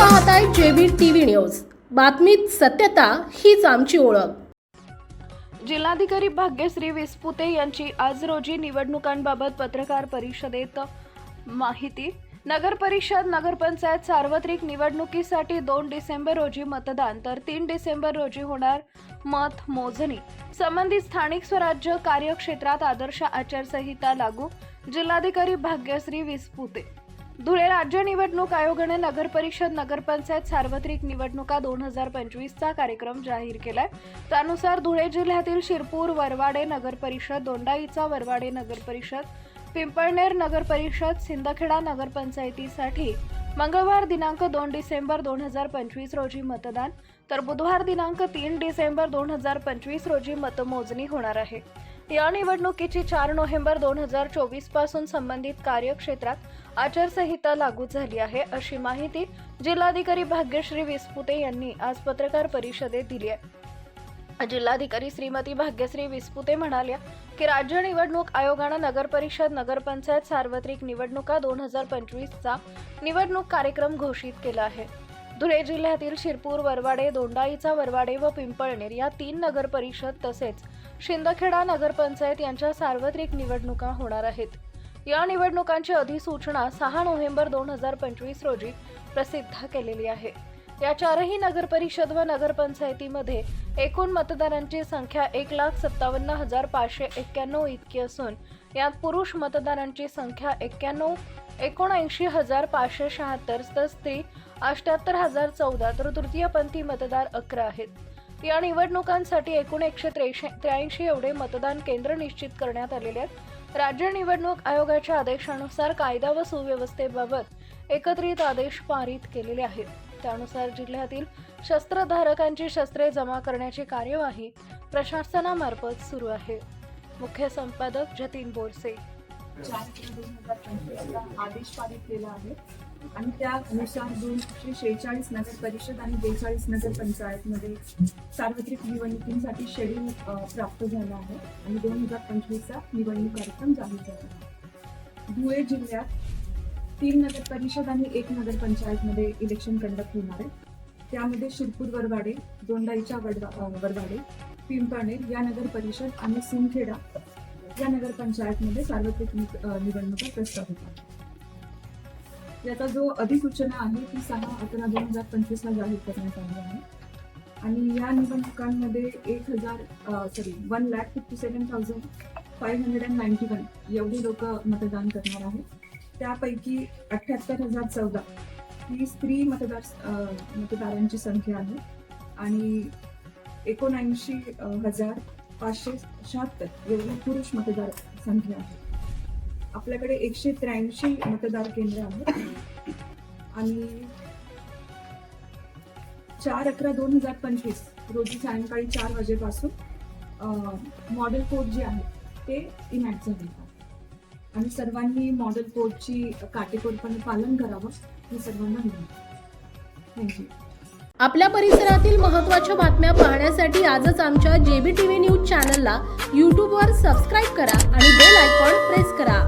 पाहताय JB TV news. बातमीत सत्यता हीच आमची ओळख. जिल्हाधिकारी भाग्यश्री विस्पुते यांची आज रोजी निवडणुकांबाबत पत्रकार परिषदेत माहिती. नगर परिषद नगरपंचायत सार्वत्रिक निवडणुकीसाठी दोन डिसेंबर रोजी मतदान तर तीन डिसेंबर रोजी होणार मत मोजणी. संबंधित स्थानिक स्वराज्य कार्यक्षेत्रात आदर्श आचारसंहिता लागू जिल्हाधिकारी भाग्यश्री विस्पुते. धुळे राज्य निवडणूक आयोगाने नगर परिषद नगरपंचायत सार्वत्रिक निवडणुका दोन हजार पंचवीसचा कार्यक्रम जाहीर केलाय. त्यानुसार धुळे जिल्ह्यातील शिरपूर वरवाडे नगर परिषद दोंडाईचा वरवाडे नगर परिषद पिंपळनेर नगर परिषद सिंदखेडा नगरपंचायतीसाठी मंगळवार दिनांक दोन डिसेंबर दोन हजार पंचवीस रोजी मतदान तर बुधवार दिनांक तीन डिसेंबर दोन हजार पंचवीस रोजी मतमोजणी होणार आहे. या निवडणुकीची चार नोव्हेंबर दोन हजार चोवीसपासून संबंधित कार्यक्षेत्रात आचारसंहिता लागू झाली आहे अशी माहिती जिल्हाधिकारी भाग्यश्री विस्पुते यांनी आज पत्रकार परिषदेत दिली आहे. जिल्हाधिकारी श्रीमती भाग्यश्री विस्पुते म्हणाल्या की राज्य निवडणूक आयोगानं नगरपरिषद नगरपंचायत सार्वत्रिक निवडणुका दोन हजार पंचवीसचा निवडणूक कार्यक्रम घोषित केला आहे. धुळे जिल्ह्यातील शिरपूर वरवाडे दोंडाईचा वरवाडे व पिंपळनेर या तीन नगरपरिषद तसेच शिंदखेडा नगरपंचायत यांच्या सार्वत्रिक निवडणुका होणार आहेत. या निवडणुकांची अधिसूचना सहा नोव्हेंबर दोन हजार पंचवीस रोजी प्रसिद्ध केलेली आहे. या चारही नगर परिषद व नगरपंचायतीमध्ये एकूण मतदारांची संख्या एक लाख सत्तावन्न हजार पाचशे एक्क्याण्णव इतकी असून यात पुरुष मतदारांची संख्या एक्क्याण्णव एकोणऐंशी हजार पाचशे शहात्तर तर स्त्री अष्ट्याहत्तर हजार चौदा तर तृतीयपंथी मतदार अकरा आहेत. या निवडणुकांसाठी एकूण एकशे त्र्याऐंशी एवढे मतदान केंद्र निश्चित करण्यात आलेले आहेत. राज्य निवडणूक आयोगाच्या आदेशानुसार कायदा व सुव्यवस्थेबाबत एकत्रित आदेश पारित केलेले आहेत. त्यानुसार जिल्ह्यातील शस्त्रधारकांची शस्त्रे जमा करण्याची कार्यवाही प्रशासनामार्फत सुरू आहे. मुख्य संपादक जतीन बोरसे. चार दोन हजार पंचवीसला आदेश पारित केला आहे. आणि त्यानुसार दोनशे शेहेचाळीस नगर परिषद आणि बेचाळीस नगर पंचायतमध्ये सार्वत्रिक निवडणुकींसाठी शेड्यूल प्राप्त झाला आहे. आणि दोन हजार पंचवीसचा निवडणूक कार्यक्रम जाहीर झाला आहे. धुळे जिल्ह्यात तीन नगर परिषद आणि एक नगर पंचायतमध्ये इलेक्शन कंडक्ट होणार आहे. त्यामध्ये शिरपूर वरवाडे दोंडाईच्या वडवा वरवाडे पिंपळनेर या नगर परिषद आणि सिमखेडा या नगर पंचायतमध्ये सार्वत्रिक निवडणुका प्रस्ताव होता याचा जो अधिसूचना आहे ती सहा अकरा दोन हजार पंचवीसला जाहीर करण्यात आली आहे. आणि या निवडणुकांमध्ये एक हजार sorry one lakh fifty seven thousand five hundred and ninety one एवढी लोक मतदान करणार आहेत. त्यापैकी अठ्ठ्याहत्तर हजार चौदा. ही स्त्री मतदार मतदारांची संख्या आहे. आणि एकोणऐंशी हजार पाचशे शहात्तर एवढी पुरुष मतदार संख्या आहे. आपल्याकडे एकशे त्र्याऐंशी मतदार केंद्र आहेत. आणि चार अकरा दोन हजार पंचवीस रोजी सायंकाळी चार वाजेपासून मॉडेल कोड जे आहे ते इनॅक्ट झाले आणि सर्वांनी मॉडेल कोडची काटेकोरपणे पालन करावं हे सर्वांना विनंती. थँक्यू आपल्या परिसरातील महत्त्वाच्या बातम्या पाहण्यासाठी आजच आमच्या जेबी टीव्ही न्यूज चॅनलला यूट्यूबवर सबस्क्राईब करा आणि बेल आयकॉन प्रेस करा.